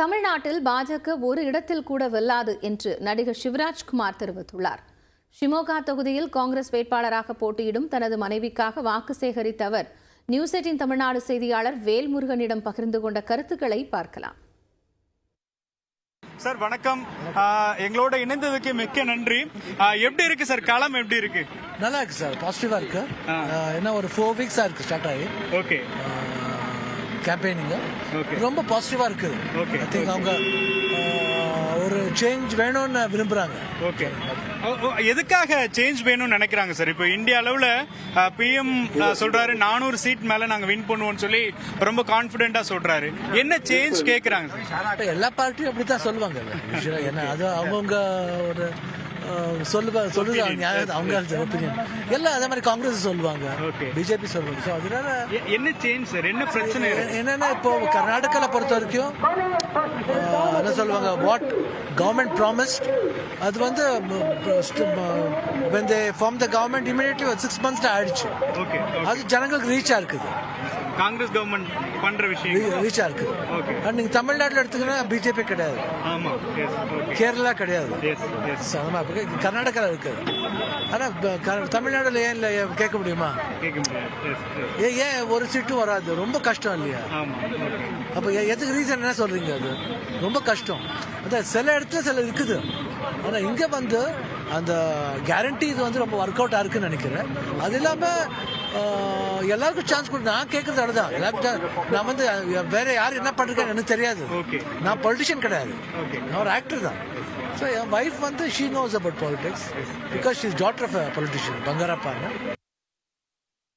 தமிழ்நாட்டில் பாஜக ஒரு இடத்தில் கூட வெல்லாது என்று நடிகர் சிவராஜ்குமார் தெரிவித்துள்ளார். ஷிமோகா தொகுதியில் காங்கிரஸ் வேட்பாளராக போட்டியிடும் தனது மனைவிக்காக வாக்கு சேகரித்த அவர் நியூஸ் எயிட்டின் தமிழ்நாடு செய்தியாளர் வேல்முருகனிடம் பகிர்ந்து கொண்ட கருத்துக்களை பார்க்கலாம். சார் வணக்கம். எங்களோட இணைந்ததுக்கு மிக்க நன்றி. எப்படி இருக்கு சார்? களம் எப்படி இருக்கு? நல்லா இருக்கு சார். பாசிட்டிவா இருக்கு. என்ன ஒரு ஃபோர் வீக்ஸா இருக்கு ஸ்டார்ட் ஆகி. Okay campaigning Okay. ரொம்ப பாசிட்டிவா இருக்கு. Okay. ஐ திங்க் அவங்க ஒரு சேஞ்ச் வேணும்னு விரும்புறாங்க. ஓகே. எதுக்காக சேஞ்ச் வேணும்னு நினைக்கிறாங்க சார் இப்போ இந்தியா அளவுல பிஎம் சொல்றாரு நானூறு சீட் மேல நாங்க வின் பண்ணுவோம்னு சொல்லி ரொம்ப கான்பிடென்ட்டா சொல்றாரு. என்ன சேஞ்ச் இப்ப எல்லா பார்ட்டியும் அப்படித்தான் சொல்லுவாங்க. யூஸ்வலா ஏன்னா அது அவங்கவுங்க ஒரு அஹ், சொல்லுவா சொல்லுது? நியாயம் அவங்க ஒப்பீனியன் எல்லாம் அதே மாதிரி காங்கிரஸ் சொல்லுவாங்க. பிஜேபி சொல்லுவாங்க. ஸோ அதனால என்ன சேஞ்ச் சார் என்ன பிரச்சனை? என்னன்னா இப்போ கர்நாடகால பொறுத்த வரைக்கும் என்ன சொல்லுவாங்க? வாட் கவர்மெண்ட் ப்ராமிஸ்ட் அது வந்து when they form the government immediately ஒரு சிக்ஸ் மந்த்ஸ்ல ஆயிடுச்சு. ஓகே அது ஜனங்களுக்கு ரீச்சா இருக்குது. காங்கிரஸ் கவர்மெண்ட் பண்ற விஷயம். இருக்குது. Okay. அண்ட் நீங்க தமிழ்நாட்டில் எடுத்துக்கினா பிஜேபி கிடையாது. ஆமா ஓகே கேரளா கிடையாது. மாதிரி இருக்கு. ஆனா தமிழ்நாடுல ஏன் இல்லை கேட்க முடியுமா? ஏன் ஏன் ஒரு சீட்டும் வராது? ரொம்ப கஷ்டம் இல்லையா? ஓகே அப்போ எதுக்கு ரீசன் என்ன சொல்றீங்க அது? ரொம்ப கஷ்டம். அதான் சில இடத்துல சில இருக்குது. ஆனா இங்க வந்து அந்த கேரண்டி இது வந்து ரொம்ப ஒர்க் அவுட் இருக்குன்னு நினைக்கிறேன். அது இல்லாம ஆஹ், எல்லாருக்கும் சான்ஸ் கொடு. நான் கேட்கறது அவ்வளவுதான். எல்லாருக்கும் நான் வந்து வேற யார் என்ன பண்றேன்னு எனக்கு தெரியாது. நான் பொலிட்டிஷியன் கிடையாது. நான் ஒரு ஆக்டர் தான். ஸோ என் ஒய்ஃப் வந்து she knows about politics because she's daughter of politician பங்காரப்பான்னு